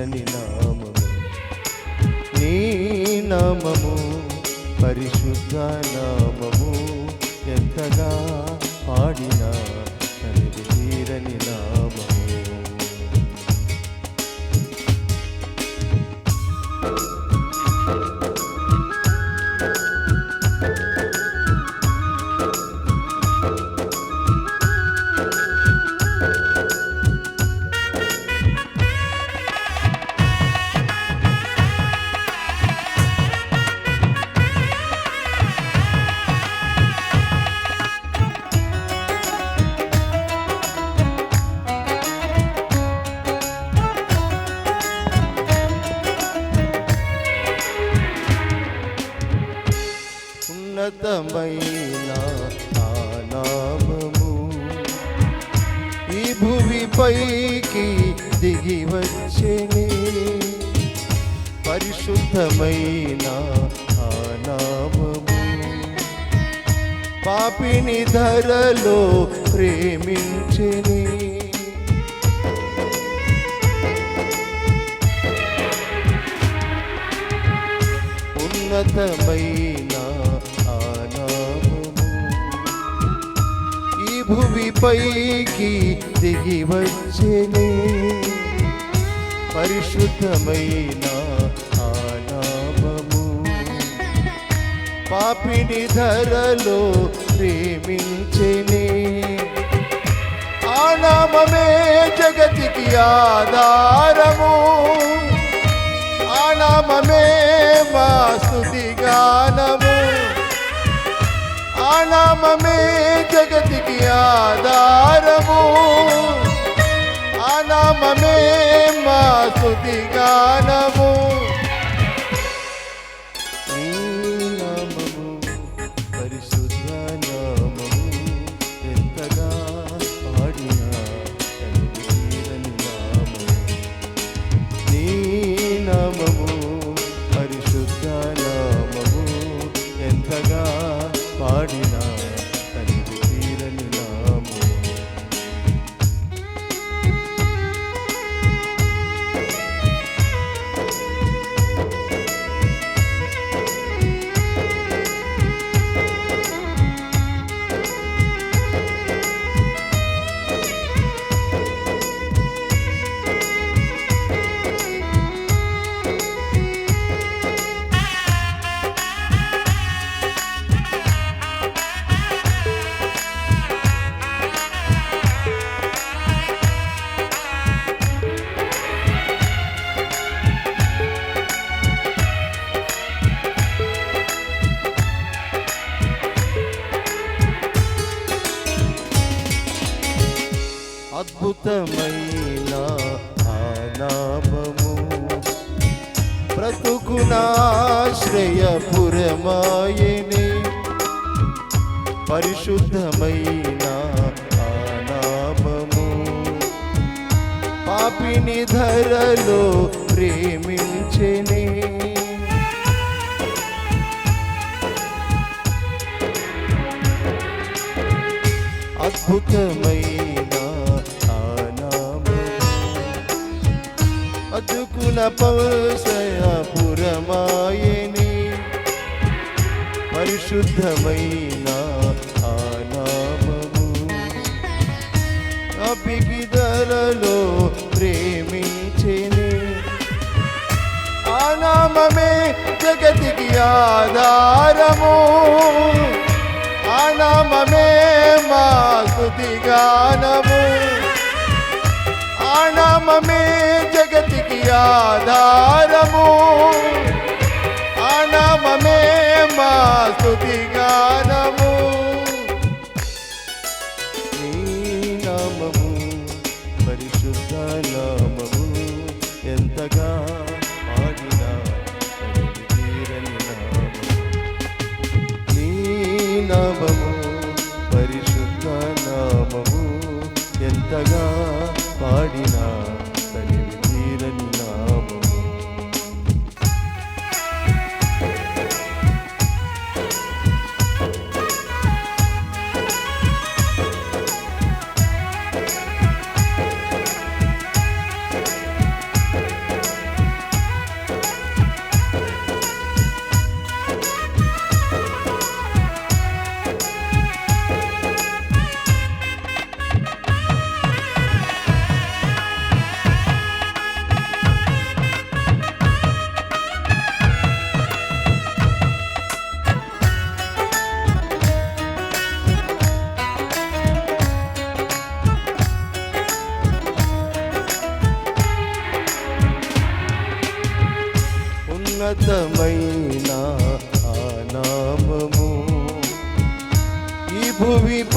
తనివి నామము. నీ నామము పరిశుద్ధ నామము. ఉన్నతమైన ఆ నామము. ఈ భూమిపైకి దిగి వచ్చేనే పరిశుద్ధమైన ఆ నామము. పాపిని ధరలో ప్రేమించని. ఉన్నతమైన భూమిపైకి దిగి వచ్చేనే. పరిశుద్ధమైన ఆ పాపిని ధరలో ప్రేమించెనే. ఆ జగతికి ఆధారము. నామమే జగతికి ఆధారము. ఆ నామమే మా స్తుతి గానము. అద్భుతమైన ఆ నామము. బ్రతుకునాశ్రయపురమాయనే. పరిశుద్ధమైన ఆ నామము. పాపిని ధరలో ప్రేమించని. అద్భుతమైన పౌసయపురమాయని పరిశుద్ధమైన ఆ నామము. అపికి ధరలో ఆ నామమే జగతికి ఆధారము. ఆ నామమే మా స్తుతి నామమే జగతికి ఆధారము. ఆ నామమే మా స్థుతిగా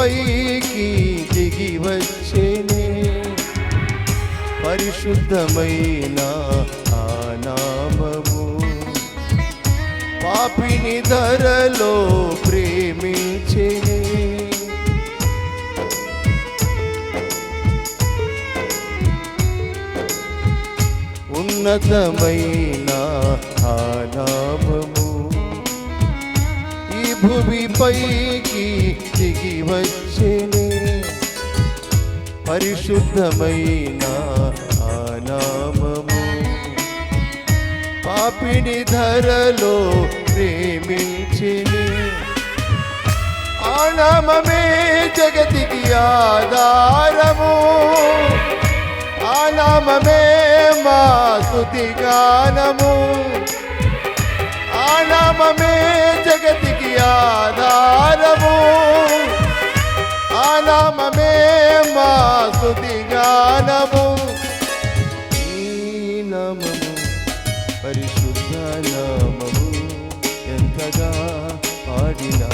పైకి దిగి వచ్చేనే. పరిశుద్ధమైన ఆ నామము. పాపిని ధరలో ప్రేమించేనే. ఉన్నతమైన ఆ నామము. భూమిపైకి దిగి వచ్చేనే. పరిశుద్ధమైన ఆ నామము. పాపిని ధరలో ప్రేమించిని. ఆ జగతికి ఆధారము. ఆ మా స్తుతి గానము. ఆ పాడినా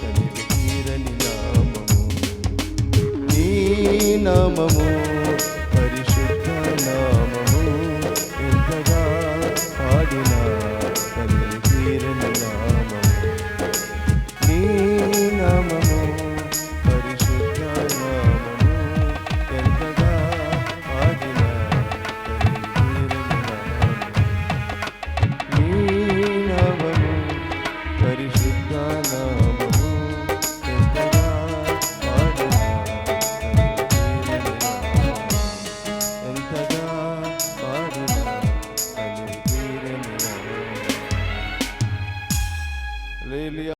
తనివి తీరని నామము. నీ నామము పరిశుద్ధ నామము